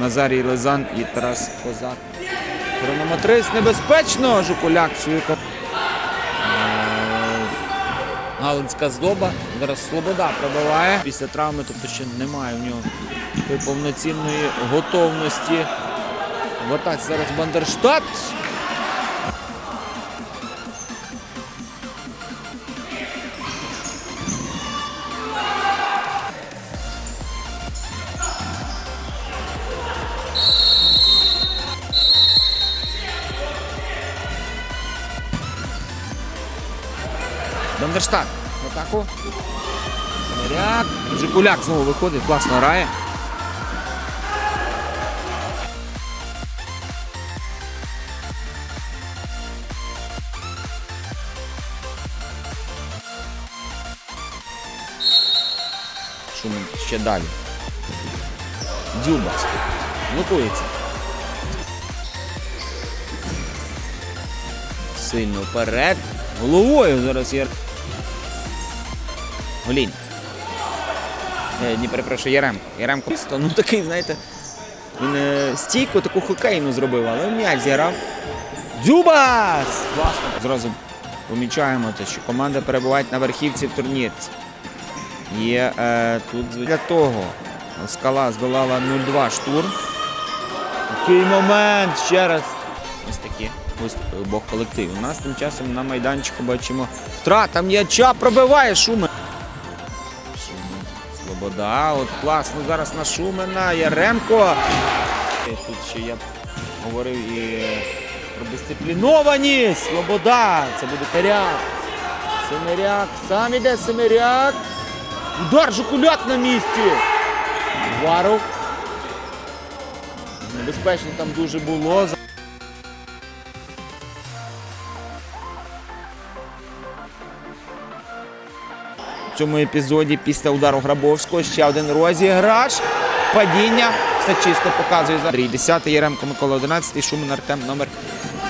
Назарій Лизан і Тарас Козак. Хронометрист небезпечно. Жукуляк свою Е, Галицька здоба. Зараз Слобода пробиває. Після травми, тобто ще немає в нього повноцінної готовності. В атаці зараз Бандерштат. Бандерштат в атаку. Моряк. Жикуляк знову виходить, класно грає. Шумен ще далі. Дзюба блокується. Сильно вперед. Головою зараз є. Голінь. Е, Ні, перепрошую, Яремко. Яремко. Ну такий, знаєте, він е, стійку таку хокейну зробив, але м'яч зіграв. Дзюбас! Класно. Зразу помічаємо те, що команда перебуває на верхівці в турнірці. Є е, тут для того. Скала здолала 0-2 штурм. Такий момент ще раз. Ось такі обох колективів. У нас тим часом на майданчику бачимо втрата м'яча пробиває Шумен. Шумен. Слобода. От класно зараз на Шумена. Яремко. І Тут ще я говорив і про дисциплінованість. Слобода. Це буде Теряк. Семиряк. Сам іде Семиряк. Удар Жукуляк на місці. Варов. Небезпечно там дуже було. Цьому епізоді після удару Грабовського ще один розіграш. Падіння. Все чисто показує за Андрій 10 Яремко Микола 11 Шумен Артем номер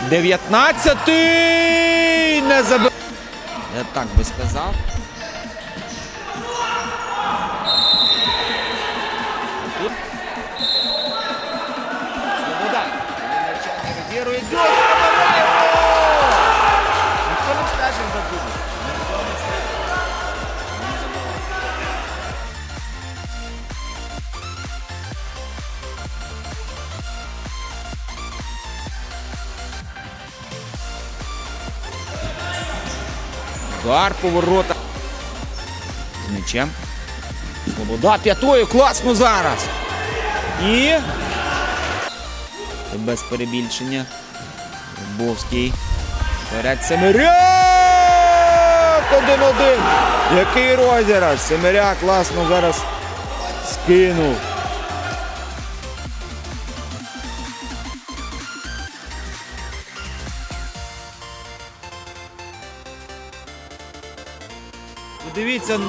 19 Не забив. Я так би сказав. Тут. Слобода. М'яча не розігрує. Удар поворота. З м'ячем. Свобода п'ятою. Класно зараз. І. Без перебільшення. Бовський. Вперед Семиряк! Один-один. Який розіграш. Семиряк класно зараз скинув. Подивіться,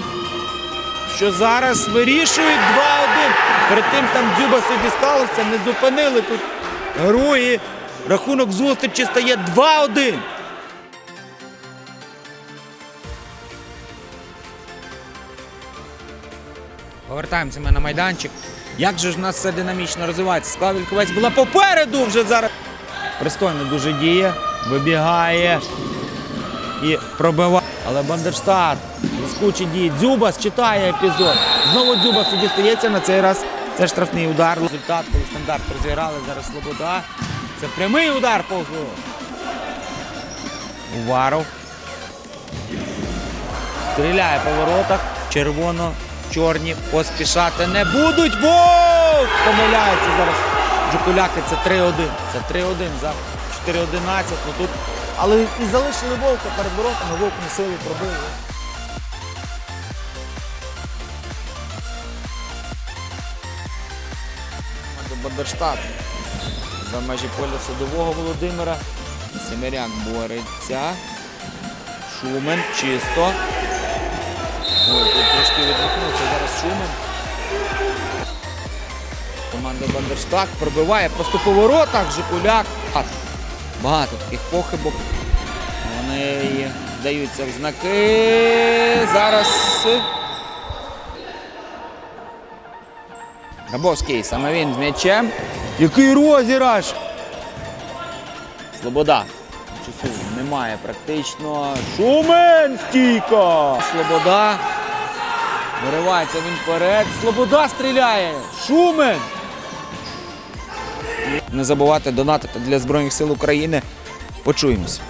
що зараз вирішують 2-1. Перед тим там Дзюба собі сталося, не зупинили тут гру і рахунок зустрічі стає 2-1. Повертаємося ми на майданчик. Як же ж в нас все динамічно розвивається? Склад Вільковець була попереду вже зараз. Пристойно дуже діє, вибігає і пробиває. Але Бандерштат блискучі дії. Дзюбас читає епізод. Знову Дзюбас собі стається на цей раз. Це штрафний удар. Результат, коли стандарт розіграли зараз Слобода. Це прямий удар по. Уваров. Стріляє по воротах. Червоно-чорні поспішати не будуть. Вовк! Помиляється зараз. Джукуляки це 3-1. Це 3-1 за 4-11. Ну тут. Але і залишили вовка перед воротами, вовк не сили пробив. Бандерштат за межі поля садового Володимира. Семеряк бореться. Шумен чисто. Ой, тут трошки відмахнувся зараз Шумен. Команда Бандерштат пробиває просто по воротах. Жикуляк. Багато таких похибок. Вони даються в знаки. Зараз. Грабовський, саме він з м'ячем. Який розіграш! Слобода. Часу немає практично. Шумен стійко! Слобода. Виривається він вперед. Слобода стріляє! Шумен! Не забувати донатити для Збройних сил України. Почуємось.